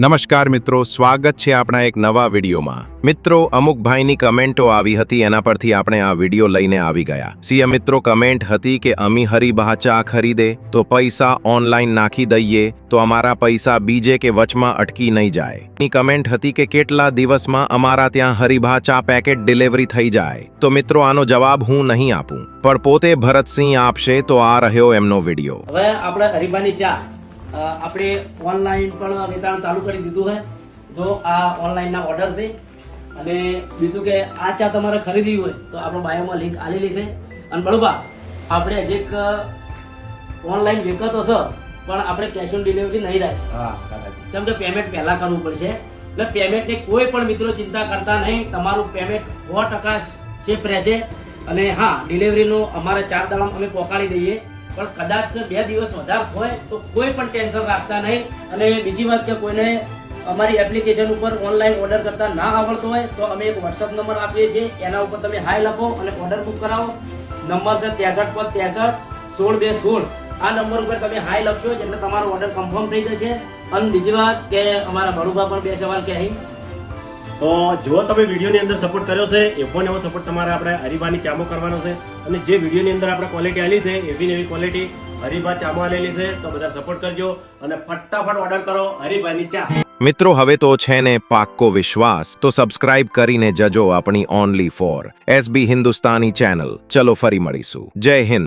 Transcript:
નમસ્કાર મિત્રો, સ્વાગત છે આપણા એક નવા વિડીયોમાં. મિત્રો, અમુક ભાઈની કમેન્ટો આવી હતી, એના પરથી આપણે આ વીડિયો લઈને આવી ગયા. સીએ મિત્રો, કમેન્ટ હતી કે, અમી હરીબા ચા ખરીદે, તો પૈસા ઓનલાઈન નાખી દઈએ, તો અમારા પૈસા બીજે કે વચમાં અટકી નહીં જાય. ની કમેન્ટ હતી કે, કેટલા દિવસમાં અમારા ત્યાં હરીભા ચા પેકેટ ડિલિવરી થઈ જાય. તો મિત્રો, આનો જવાબ હું નહીં આપું. પણ પોતે ભરતસિંહ આપશે, તો આ રહ્યો એમનો વીડિયો. હવે આપણે હરીબાની ચા. આપણે ઓનલાઈન પણ વેચાણ ચાલુ કરી દીધું છે. જો આ ઓનલાઈનના ઓર્ડર છે. અને બીજું કે આ ચા તમારે ખરીદવી હોય તો આપણો બાયોમાં લિંક આલેલી છે. અને બળબા આપણે હજી એક ઓનલાઈન વિકતો છે પણ આપણે કેશ ઓન ડિલિવરી નહીં રાખી કેમ કે પેમેન્ટ પહેલાં કરવું પડશે. એટલે પેમેન્ટની કોઈ પણ મિત્રો ચિંતા કરતા નહીં. તમારું પેમેન્ટ સો ટકા સેફ રહેશે. અને હા ડિલિવરીનો અમારે ચાર દાડામાં અમે પહોંચાડી દઈએ. પણ કદાચ બે દિવસ વધારે હોય તો કોઈ પણ ટેન્શન રાખતા નહીં. અને બીજી વાત કે કોઈને અમારી એપ્લિકેશન ઉપર ઓનલાઈન ઓર્ડર કરતા ના આવડતો હોય, તો અમે એક વોટ્સઅપ નંબર આપીએ છીએ. એના ઉપર તમે હાય લખો અને ઓર્ડર બુક કરાવો. નંબર છે ત્રેસઠ પર ત્રેસઠ, સોળ બે સોળ. આ નંબર ઉપર તમે હાય લખશો એટલે તમારો ઓર્ડર કન્ફર્મ થઈ જશે. અને બીજી વાત કે અમારા ભરૂભા પણ બે સવાલ કે અહીં તો જો તમે વિડીયોની અંદર સપોર્ટ કર્યો છે, એવો ને એવો સપોર્ટ તમારે આપણે હરીબાની ચામો કરવાનો છે. અને જે વિડીયોની અંદર આપણે ક્વોલિટી આલી છે, એવી ને એવી ક્વોલિટી હરીબા ચામો આલેલી છે, તો બધા સપોર્ટ કરજો અને ફટાફટ ઓર્ડર કરો હરીબાની ચા. મિત્રો, હવે તો છે ને પાક્કો વિશ્વાસ. તો સબસ્ક્રાઇબ કરીને જજો આપણી only for SB Hindustani channel ચલો ફરી મળીશું. જય હિન્દ.